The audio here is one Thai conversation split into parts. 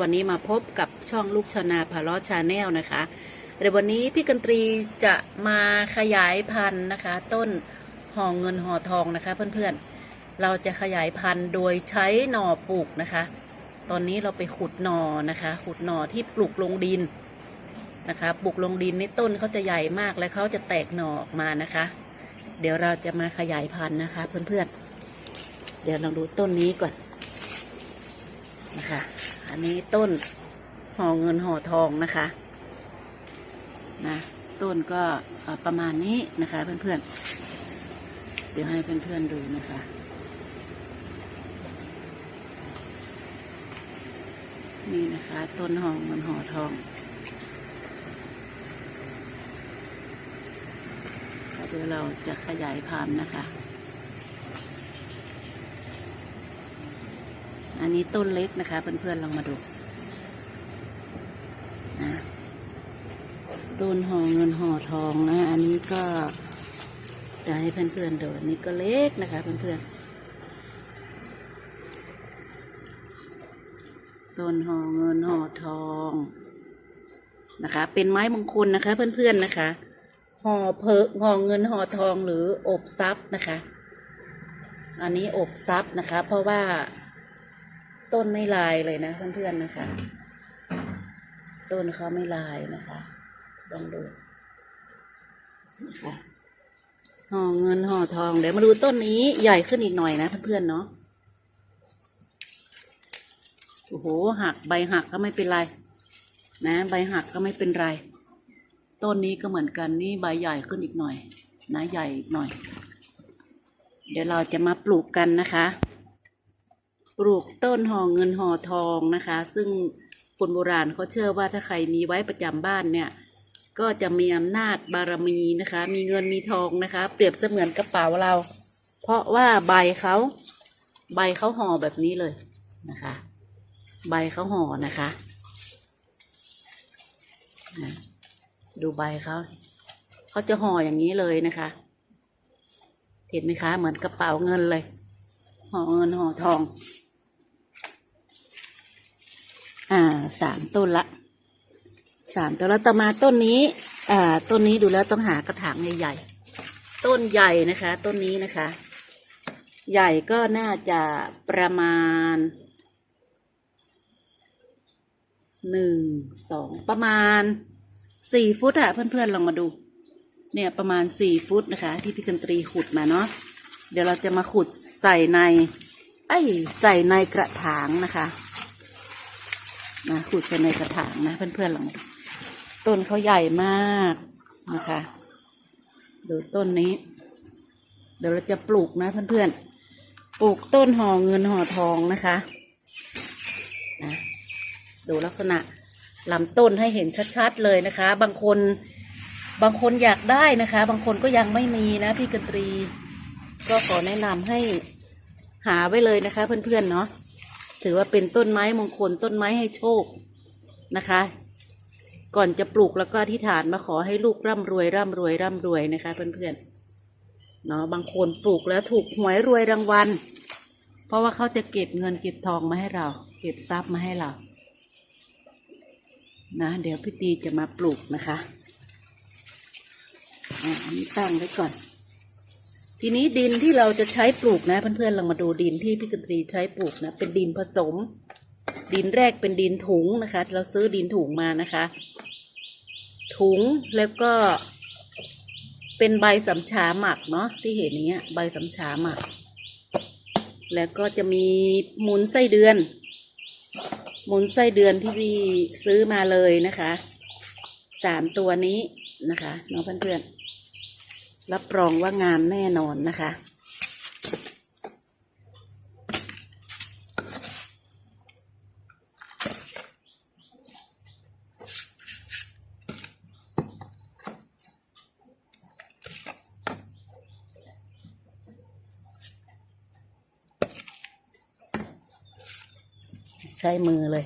วันนี้มาพบกับช่องลูกชนาพาล้อชาแนลนะคะเดี๋ยววันนี้พี่กันตรีจะมาขยายพันธุ์นะคะ ต้นห่อเงินห่อทองนะคะเพื่อนๆ เราจะขยายพันธุ์โดยใช้หน่อปลูกนะคะ ตอนนี้เราไปขุดหน่อนะคะ ขุดหน่อที่ปลูกลงดินนะคะปลูกลงดินในต้นเขาจะใหญ่มากและเขาจะแตกหน่อออกมานะคะ เดี๋ยวเราจะมาขยายพันธุ์นะคะ เพื่อนๆ เดี๋ยวลองดูต้นนี้ก่อน นะคะ อันนี้ต้นห่อเงินห่อทองนะคะนะต้นก็ประมาณนี้นะคะเพื่อนๆ เดี๋ยวให้เพื่อนๆดูนะคะนี่นะคะ ต้นห่อเงินห่อทอง เดี๋ยวเราจะขยายพันธุ์นะคะ อันนี้ต้นเล็กนะคะ เพื่อนๆลองมาดูนะต้นหอเงินห่อทองนะ อันนี้ก็จะให้เพื่อนๆดูอันนี้ก็เล็กนะคะ เพื่อนๆต้นหอเงินห่อทองนะคะ เป็นไม้มงคลนะคะ เพื่อนๆนะคะห่อเพอห่อเงินห่อทองหรืออบทรัพย์นะคะ อันนี้อบทรัพย์นะคะ เพราะว่า ต้นไม่ลายเลยนะเพื่อนๆนะคะ ต้นเขาไม่ลายนะคะลองดูนะคะห่อเงินห่อทอง เดี๋ยวมาดูต้นนี้ใหญ่ขึ้นอีกหน่อยนะเพื่อนๆเนาะโอ้โหหักใบหักก็ไม่เป็นไร นะ ใบหักก็ไม่เป็นไร ต้นนี้ก็เหมือนกันนี่ใบใหญ่ขึ้นอีกหน่อย นะใหญ่อีกหน่อย เดี๋ยวเราจะมาปลูกกันนะคะป ลูกต้นห่อเงินห่อทองนะคะ ซึ่งคนโบราณเขาเชื่อว่าถ้าใครมีไว้ประจำบ้านเนี่ย ก็จะมีอำนาจบารมีนะคะ มีเงินมีทองนะคะ เปรียบเสมือนกระเป๋าเรา เพราะว่าใบเขาใบเขาห่อแบบนี้เลยนะคะ ใบเขาห่อนะคะนะดูใบเขาเขาจะห่ออย่างนี้เลยนะคะ เห็นไหมคะ เหมือนกระเป๋าเงินเลย ห่อเงินห่อทอง อ่าสามต้นละสามต้นแล้วต่อมาต้นนี้อ่าต้นนี้ดูแล้วต้องหากระถางใหญ่ๆต้นใหญ่นะคะ ต้นนี้นะคะ ใหญ่ก็น่าจะประมาณหนึ่งสองประมาณสี่ฟุตอะเพื่อนๆลองมาดู เนี่ยประมาณสี่ฟุตนะคะ ที่พี่กันตรีขุดมาเนาะเดี๋ยวเราจะมาขุดใส่ในไอ้ใส่ในกระถางนะคะ นะขุดใส่ในกระถางนะ เพื่อนๆลองต้นเขาใหญ่มากนะคะดูต้นนี้ เดี๋ยวเราจะปลูกนะเพื่อนๆปลูกต้นห่อเงินห่อทองนะคะนะดูลักษณะลำต้นให้เห็นชัดๆเลยนะคะ บางคนบางคนอยากได้นะคะ บางคนก็ยังไม่มีนะพี่กันตรี ก็ขอแนะนำให้หาไว้เลยนะคะ เพื่อนๆเนาะ ถือว่าเป็นต้นไม้มงคลต้นไม้ให้โชคนะคะ ก่อนจะปลูกแล้วก็อธิษฐานมาขอให้ลูกร่ำรวยร่ำรวยร่ำรวยนะคะเพื่อนๆเนาะบางคนปลูกแล้วถูกหวยรวยรางวัล เพราะว่าเขาจะเก็บเงินเก็บทองมาให้เรา เก็บทรัพย์มาให้เรานะเดี๋ยวพี่ตีจะมาปลูกนะคะอะอันนี้ตั้งไว้ก่อน ทีนี้ดินที่เราจะใช้ปลูกนะ เพื่อนๆลองมาดูดินที่พี่กันตรีใช้ปลูกนะเป็นดินผสม ดินแรกเป็นดินถุงนะคะ เราซื้อดินถุงมานะคะ ถุงแล้วก็เป็นใบสำชาหมักเนาะที่เห็นอย่างเงี้ย ใบสำชาหมัก แล้วก็จะมีมูลไส้เดือน มูลไส้เดือนที่พี่ซื้อมาเลยนะคะสามตัวนี้นะคะน้องเพื่อนๆ รับรองว่างามแน่นอนนะคะ ใช้มือเลย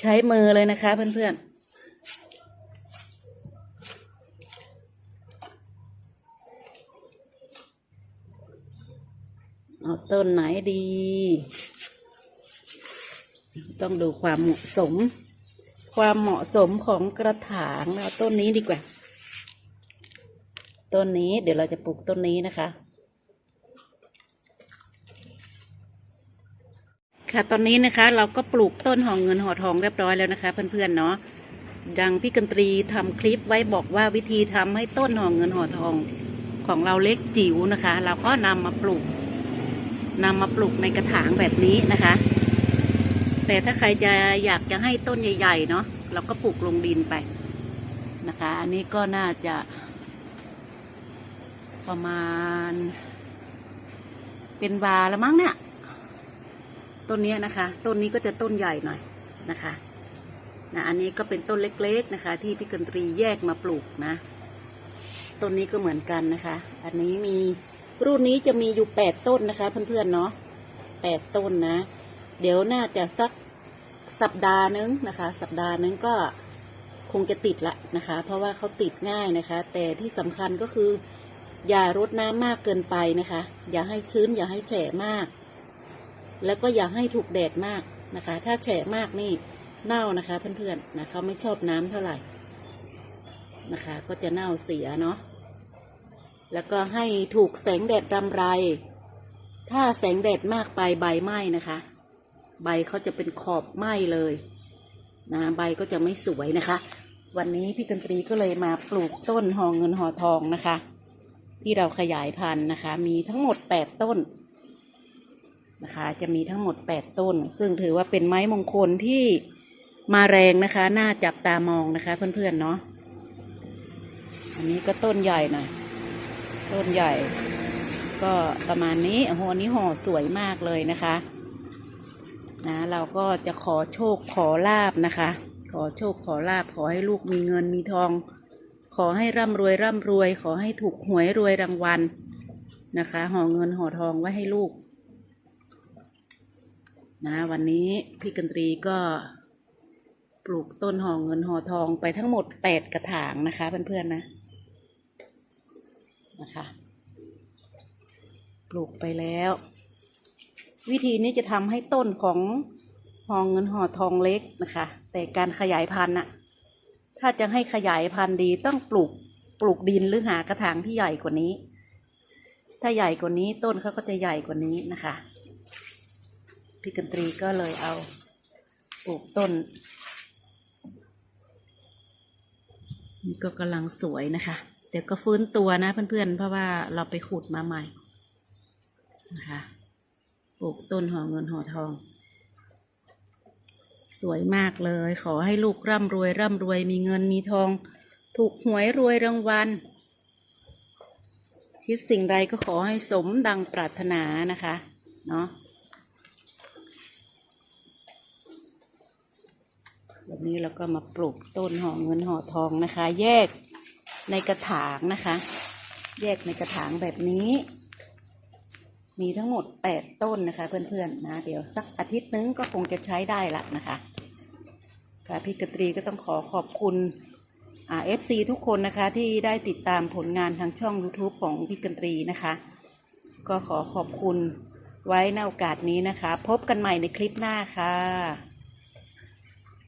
ใช้มือเลยนะคะเพื่อนๆ เอาต้นไหนดี ต้องดูความเหมาะสม ความเหมาะสมของกระถางเอาต้นนี้ดีกว่า ต้นนี้เดี๋ยวเราจะปลูกต้นนี้นะคะ ค่ะตอนนี้นะคะ เราก็ปลูกต้นหอมเงินหอทองเรียบร้อยแล้วนะคะ เพื่อนๆเนาะดังพี่กันตรีทำคลิปไว้บอกว่าวิธีทำให้ต้นหอเงินหอทองของเราเล็กจิ๋วนะคะ เราก็นำมาปลูก นำมาปลูกในกระถางแบบนี้นะคะ แต่ถ้าใครจะอยากจะให้ต้นใหญ่ๆเนาะเราก็ปลูกลงดินไปนะคะ อันนี้ก็น่าจะ ประมาณ เป็นวาล้วมั้งเนี่ยต้นเนี้ยนะคะ ต้นนี้ก็จะต้นใหญ่หน่อยนะคะนะอันนี้ก็เป็นต้นเล็กๆนะคะ ที่พี่กันตรีแยกมาปลูกนะ ต้นนี้ก็เหมือนกันนะคะ อันนี้มี รุ่นนี้จะมีอยู่แปดต้นนะคะ เพื่อนๆเนาะแปดต้นนะ เดี๋ยวน่าจะสักสัปดาห์นึงนะคะ สัปดาห์นึงก็คงจะติดละนะคะ เพราะว่าเขาติดง่ายนะคะ แต่ที่สำคัญก็คือ อย่ารดน้ำมากเกินไปนะคะ อย่าให้ชื้นอย่าให้แฉะมาก แล้วก็อย่าให้ถูกแดดมากนะคะ ถ้าแฉะมากนี่เน่านะคะเพื่อนๆนะเขาไม่ชอบน้ำเท่าไหร่นะคะ ก็จะเน่าเสียเนาะ แล้วก็ให้ถูกแสงแดดรำไร ถ้าแสงแดดมากไปใบไหม้นะคะ ใบเขาจะเป็นขอบไหม้เลยนะใบก็จะไม่สวยนะคะ วันนี้พี่กันตรีก็เลยมาปลูกต้นหอเงินหอทองนะคะ ที่เราขยายพันธุ์นะคะ มีทั้งหมดแปดต้นนะคะ จะมีทั้งหมด 8 ต้น ซึ่งถือว่าเป็นไม้มงคลที่มาแรงนะคะ น่าจับตามองนะคะเพื่อนๆเนาะ อันนี้ก็ต้นใหญ่หน่อย ต้นใหญ่ ก็ประมาณนี้โอ้โหอันนี้ห่อสวยมากเลยนะคะนะเราก็จะขอโชคขอลาบนะคะ ขอโชคขอลาบขอให้ลูกมีเงินมีทอง ขอให้ร่ำรวยร่ำรวย ขอให้ถูกหวยรวยรางวัลนะคะห่อเงินห่อทองไว้ให้ลูกนะวันนี้พี่กันตรีก็ปลูกต้นห่อเงินห่อทองไปทั้งหมดแปดกระถางนะคะเพื่อนๆนะ นะคะ ปลูกไปแล้ว วิธีนี้จะทำให้ต้นของหองเงินห่อทองเล็กนะคะ แต่การขยายพันธุ์น่ะถ้าจะให้ขยายพันธุ์ดีต้องปลูกปลูกดินหรือหากระถางที่ใหญ่กว่านี้ ถ้าใหญ่กว่านี้ต้นเขาก็จะใหญ่กว่านี้นะคะพี่กันตรีก็เลยเอาปลูกต้นนี่ก็กำลังสวยนะคะ เดี๋ยวก็ฟื้นตัวนะเพื่อนๆ เพราะว่าเราไปขุดมาใหม่นะคะปลูกต้นหอเงินหอทอง สวยมากเลย ขอให้ลูกร่ำรวยร่ำรวยมีเงินมีทอง ถูกหวยรวยรางวัลคิดสิ่งใดก็ขอให้สมดังปรารถนานะคะเนาะวันนี้เราก็มาปลูกต้นห่อเงินห่อทองนะคะ แยก ในกระถางนะคะ แยกในกระถางแบบนี้ มีทั้งหมดแปดต้นนะคะ เพื่อนๆนะ เดี๋ยวสักอาทิตย์นึงก็คงจะใช้ได้ละนะคะค่ะพี่กตรีก็ต้องขอขอบคุณอ่าเอฟซีทุกคนนะคะที่ได้ติดตามผลงานทางช่อง YouTube ของพี่กันตรีนะคะ ก็ขอขอบคุณไว้ในโอกาสนี้นะคะ พบกันใหม่ในคลิปหน้าค่ะ